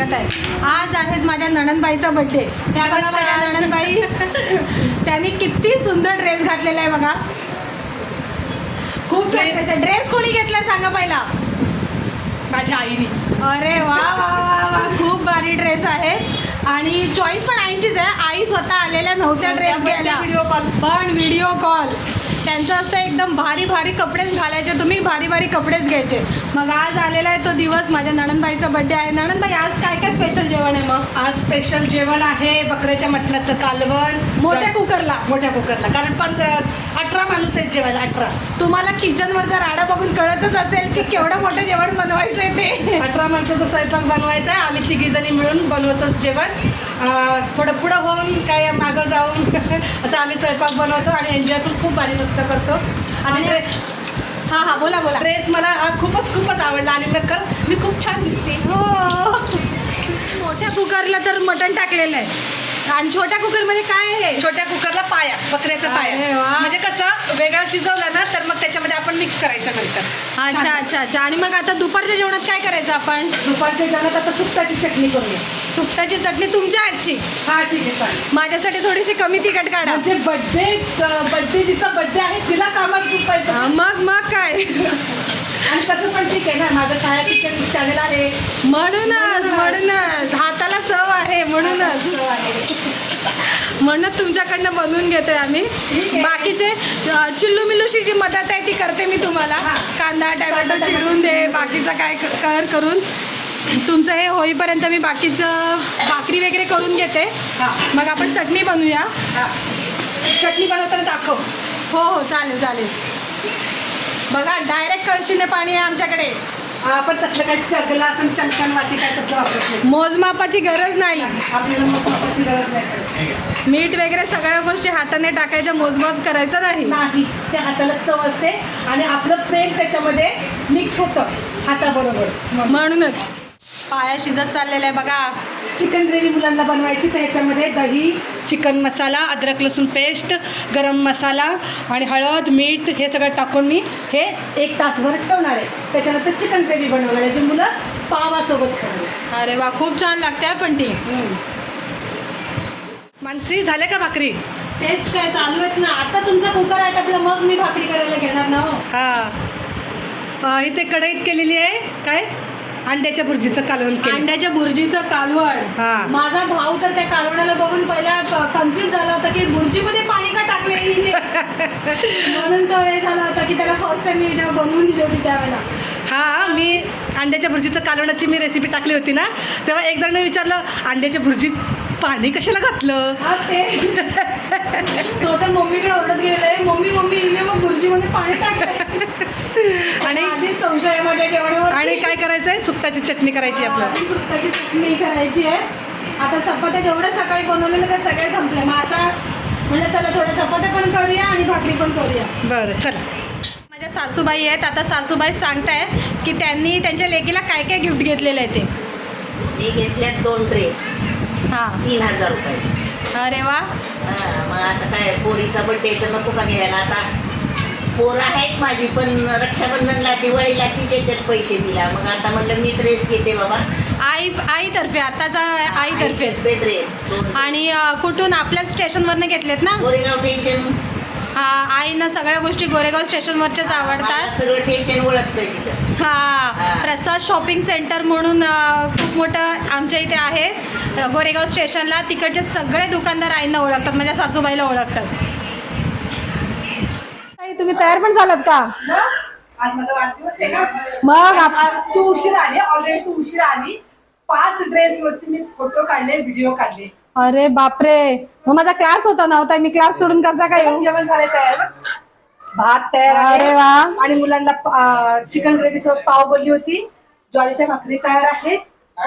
स्वागत आहे. आज आहेत माझ्या नणंदबाईचा बड्डे माझ्या नणंदबाई. त्यांनी किती सुंदर ड्रेस घातलेला आहे बघा. खूप छान. ड्रेस कोणी घेतला सांगा पहिला? माझ्या आईने. अरे वा वा वा वा. खूप भारी ड्रेस आहे. आणि चॉईस पण आईचीच आहे. आई स्वतः आलेल्या नव्हत्या ड्रेस घ्यायला. व्हिडिओ कॉल पण व्हिडिओ कॉल त्यांचं असं एकदम भारी भारी कपडेच घालायचे. तुम्ही भारी भारी कपडेच घ्यायचे. मग आज आलेला आहे तो दिवस. माझ्या नणंदबाईचा बड्डे आहे. नणंदबाई आज काय काय स्पेशल जेवण आहे मग? आज स्पेशल जेवण आहे बकऱ्याच्या मटणाचं कालवण. मोठ्या कुकरला. मोठ्या कुकरला. कारण पंधरा अठरा माणूस आहेत जेवायला अठरा. तुम्हाला किचनवरचा राडा बघून कळतच असेल की केवढं मोठं जेवण बनवायचं आहे ते. अठरा माणसाचा स्वयंपाक बनवायचा आहे. आम्ही तिघी जणी मिळून बनवतोच जेवण. थोडं पुढं होऊन काय मागं जाऊन असं आम्ही स्वयंपाक बनवतो आणि एन्जॉय पण खूप भारी मस्त करतो. आणि हां हां बोला बोला. ड्रेस मला खूपच खूपच आवडला आणि नक्कल मी खूप छान दिसते. हो. मोठ्या कुकरला तर मटण टाकलेलं आहे. आणि छोट्या कुकरमध्ये काय आहे? छोट्या कुकरला पाया बकऱ्याचा पाया. म्हणजे कसं वेगळा शिजवला ना तर मग मिक्स करायचं नंतर. अच्छा अच्छा अच्छा. आणि मग आता दुपारच्या जेवणात काय करायचं आपण? दुपारच्या जेवणात आता सुकटाची चटणी करूया. सुकटाची चटणी तुमच्या आजची हा ठीक आहे चालेल. माझ्यासाठी थोडीशी कमी तिखट काढा. म्हणजे बड्डे बड्डे जिचा बड्डे आहे तिला कामात चुकायचं मग मग काय? आहे माझं छायाचित्र चॅनल आहे म्हणूनच म्हणूनच. हाताला चव आहे म्हणूनच. असं आहे. म्हणून तुमच्याकडनं बनवून घेतोय आम्ही. ठीक आहे. बाकीचे अ, चिल्लू मिल्लूशी जी मदत आहे ती करते मी तुम्हाला. हा. कांदा टॅमॅटो. चिरून दे बाकीचं काय क- कर करून. तुमचं हे होईपर्यंत मी बाकीचं भाकरी वगैरे करून घेते. हा. मग आपण चटणी बनवूया. हा. चटणी बनवताना दाखव. हो हो चालेल चालेल. बघा डायरेक्ट कळशीने पाणी आहे आमच्याकडे. आपण तसलं काही चगला असं चमचम वाटी काय तसलं वापरत नाही. मोजमापाची गरज नाही. आपल्याला वापरायची गरज नाही पडत. मीठ वगैरे सगळ्या गोष्टी हाताने टाकायच्या मोजमाप करायचं नाही. नाही त्या हाताला चव असते आणि आपलं प्रेम त्याच्यामध्ये मिक्स होतं हाताबरोबर. म्हणून. म्हणूनच. पाया शिजत चाललेला आहे बघा. चिकन ग्रेव्ही मुलांना बनवायची तर ह्याच्यामध्ये दही चिकन मसाला अद्रक लसूण पेस्ट गरम मसाला आणि हळद मीठ हे सगळं टाकून मी हे एक तासभर ठेवणार आहे. त्याच्यानंतर चिकन ग्रेव्ही बनवणार आहे जे मुलं पावासोबत खाणार अरे वा खूप छान लागते हा पण ती. मानसी झाल्या का भाकरी? तेच काय चालू आहेत ना. आता तुमचा कुकर आटपला मग मी भाकरी करायला घेणार ना हो? हा. इथे कढईत केलेली आहे. काय? अंड्याच्या भुर्जीचं कालवण केलं. अंड्याच्या बुर्जीचं कालवण. हा. माझा भाऊ तर त्या कालवणाला बघून पहिला कन्फ्युज झाला होता की बुर्जीमध्ये पाणी का टाकले? म्हणून तो हे झाला होता की त्याला फर्स्ट टाइम मी जेव्हा बनवून दिली होती त्यावेळेला. हा मी अंड्याच्या भुर्जीचं कालवणाची मी रेसिपी टाकली होती ना तेव्हा एक जणांनी विचारलं अंड्याच्या भुर्जीत पाणी कशाला घातलं? ते तर मम्मीकडे ओरडत गेलेला आहे. मम्मी मम्मी हिने मग बुर्जीमध्ये पाणी टाकलं आणि आधीच संशयामध्ये जेवणावर आणि काय करायचंय? सुकटाची चटणी करायची आपलं सुक्काची चटणी करायची आहे. आता चपात्या जेवढ्या सकाळी बनवलेल्या त्या सगळ्या संपल्या. मग आता म्हणलं चला थोड्या चपात्या पण करूया आणि भाकरी पण करूया. बरं चला. माझ्या सासूबाई आहेत. आता सासूबाई सांगताय की त्यांनी त्यांच्या लेकीला काय काय गिफ्ट घेतलेलं आहे ते? मी घेतल्यात दोन ड्रेस. हां. तीन हजार रुपयाचे. अरे वा. मग आता काय पोरीचा बड्डे तर नको का घ्यायला? आता पोरं आहेत माझी पण रक्षाबंधनला दिवाळीला ती देतात पैसे दिला मग आता म्हणलं मी ड्रेस घेते बाबा. आई आईतर्फे आताचा आईतर्फे. ड्रेस आणि कुठून? आपल्या स्टेशनवरनं घेतलेत ना? गोरेगाव स्टेशन हा आईनं सगळ्या गोष्टी गोरेगाव स्टेशनवरच्याच आवडतात. सगळं स्टेशन तिथं. हा हा. प्रसाद शॉपिंग सेंटर म्हणून अ, खूप मोठं आमच्या इथे आहे. गोरेगाव स्टेशनला तिकडचे सगळे दुकानदार आईंना ओळखतात माझ्या सासूबाईला ओळखतात. ताई, तुम्ही तयार पण झालात का? आज माझा वाढदिवस आहे ना मग आप- तू उशीर आली ऑलरेडी तू उशीर आली. पाच ड्रेस वरती मी फोटो काढले व्हिडिओ काढले. अरे बापरे. मग माझा क्लास होता नव्हता मी क्लास सोडून कसा काय येऊ? जेवण झाले तयार भात तयार आहे. वा. आणि मुलांना चिकन ग्रेव्ही सोबत पाव बोलली होती. ज्वारीच्या भाकरी तयार आहेत.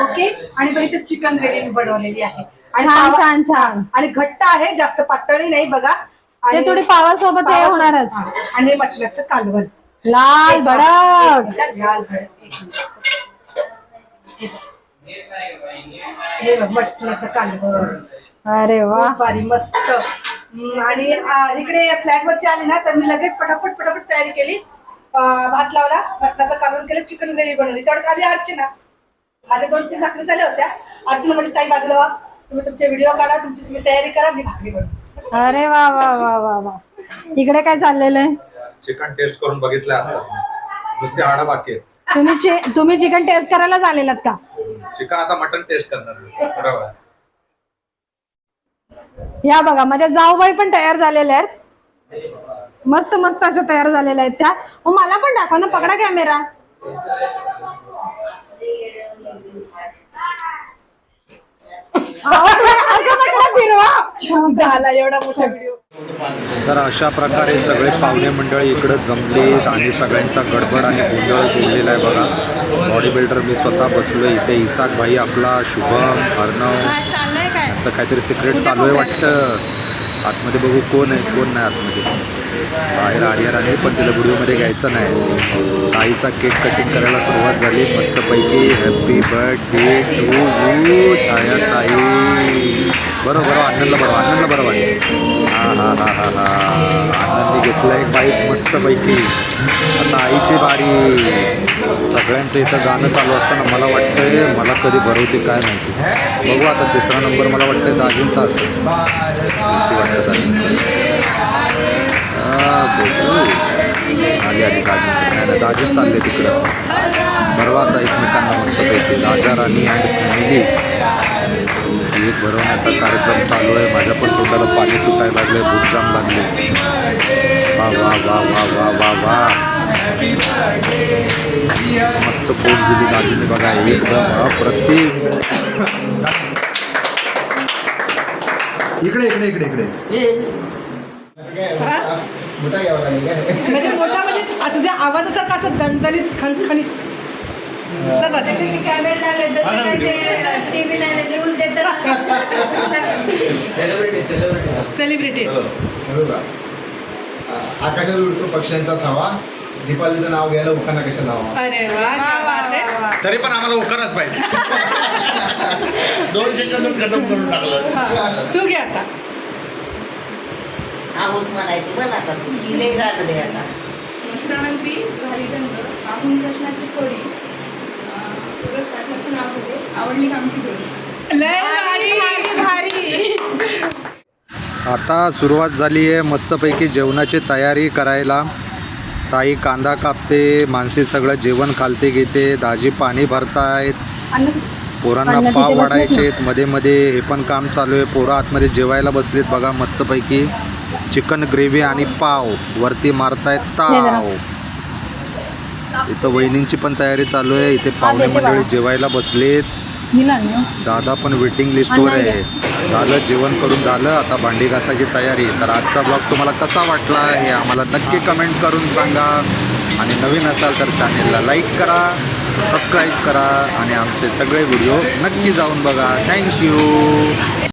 ओके? आणि बघ इथे चिकन ग्रेव्ही मी बनवलेली आहे. आणि छान पावा- छान छान. आणि घट्ट आहे जास्त पातळी नाही बघा. ते थोडी पावासोबत हे पावासोबत- होणारच. हा. आणि हे मटणाचं कालवण. लाल भडक. लाल भडक एक मिनिट. हे बघ मटणाचं कालवण. अरे वा. भारी मस्त. हम्म, आणि आ, इकडे फ्लॅट वरती आली ना तर मी लगेच पटापट पटापट तयारी केली. भात लावला मटणाचं कालवण केलं चिकन ग्रेव्ही बनवली. तेवढ्यात आली अर्चना. माझे दोन तीन भाकरी झाल्या होत्या. अर्जुन म्हणजे ताई बाजूला व्हा. तुम्ही तुमचे व्हिडिओ काढा तुमची तुम्ही तयारी करा मी भाकरी बनवते. अरे वा वा वा वा वा. इकडे काय चाललेलं आहे? चिकन टेस्ट करून बघितलं नुसते बाकी आहेत. तुम्ही चि- तुम्ही चिकन टेस्ट करायला आलेलात का? चिकन आता मटन टेस्ट करणार बरोबर या बघा माझ्या जाऊबाई पण तयार झालेल्या आहेत. मस्त मस्त अशा तयार झालेल्या आहेत त्या. मग मला पण दाखवा ना पकडा कॅमेरा. झाला एवढा मोठा व्हिडिओ तर अशा प्रकारे सगळे पाहुणे मंडळी इकडं जमलेत आणि सगळ्यांचा गडबड आणि गोंधळ उडलेला आहे बघा. बॉडी बिल्डर मी स्वतः बसलो इथे. इसाक भाई आपला शुभम अर्णव. यांचं काहीतरी सिक्रेट चालू आहे वाटतं. आतमध्ये बघू कोण आहे कोण नाही आतमध्ये. बाहेर आर्यन आणि पण तिला व्हिडिओमध्ये घ्यायचं नाही. ताईचा केक कटिंग करायला सुरुवात झाली. मस्तपैकी happy birthday to you Chhaya tai. बरं बरं आनंदला बरं आनंदला बरं वाटलं हा हा हा हा हा. आनंदने घेतला एक बाईट मस्तपैकी. आता आईची बारी. सगळ्यांचं इथं गाणं चालू असताना मला वाटतंय मला कधी भरवते काय माहिती. बघू आता तिसरा नंबर मला वाटतं दाजींचा असेल. किती वाटतं दाजींचा. आली आली दाजी. दाजी चालले तिकडं. बरं आता एकमेकांना मस्तपैकी राजा राणी अँड फॅमिली एक भरवण्याचा कार्यक्रम चालू आहे. माझ्या पण तोंडाला पाणी सुटायला लागले भूक जाम लागले. वा वा वा वा वा वा वा. मस्त पोच दिली दाजीने बघा एकदम अप्रतिम इकडे इकडे इकडे इकडे. म्हणजे मोठा म्हणजे तुझ्या आवाजासारखा असं दणदणीत खणखणीत. सेलिब्रिटी बरोबर आकाशात उडतो पक्ष्यांचा थावा. दीपावलीचं नाव घ्यायला उखाना कशा नावा अरे वा क्या बात आहे. तरी पण आम्हाला उकरच पाहिजे. दोन सेकंदच खतम करून टाकलं. हा, तू घे आता. आहोस म्हणायचं बघ आता तू. किले गाजले आता. मुख्यमंत्री झालीतंत्र आपण प्रश्नाची खोडी अं, सुरेश पाटलाचं नाव होते. आवडली का आमची जोडी? लय भारी भारी. आता सुरुवात झाली आहे मस्तपैकी जेवणाची तयारी करायला. ताई कांदा कापते माणसे सगळं जेवण खालते घेते दाजी पाणी भरतायत. पोरांना पाव वाढायचे मध्ये मध्ये हे पण काम चालू आहे. पोरं आतमध्ये जेवायला बसलेत बघा मस्तपैकी. चिकन ग्रेव्ही आणि पाव वरती मारतायत ताव. इथं वहिनींची पण तयारी चालू आहे. इथे पाहुणे मंडळी. जेवायला बसलेत. दादा पण वेटिंग लिस्टवर आहे. झालं जेवण करून झालं आता भांडी घासायची तयारी. तर आजचा ब्लॉग तुम्हाला कसा वाटला हे आम्हाला नक्की कमेंट करून सांगा. आणि नवीन असाल तर चॅनेलला लाईक करा सबस्क्राईब करा. आणि आमचे सगळे व्हिडिओ नक्की जाऊन बघा. थँक्यू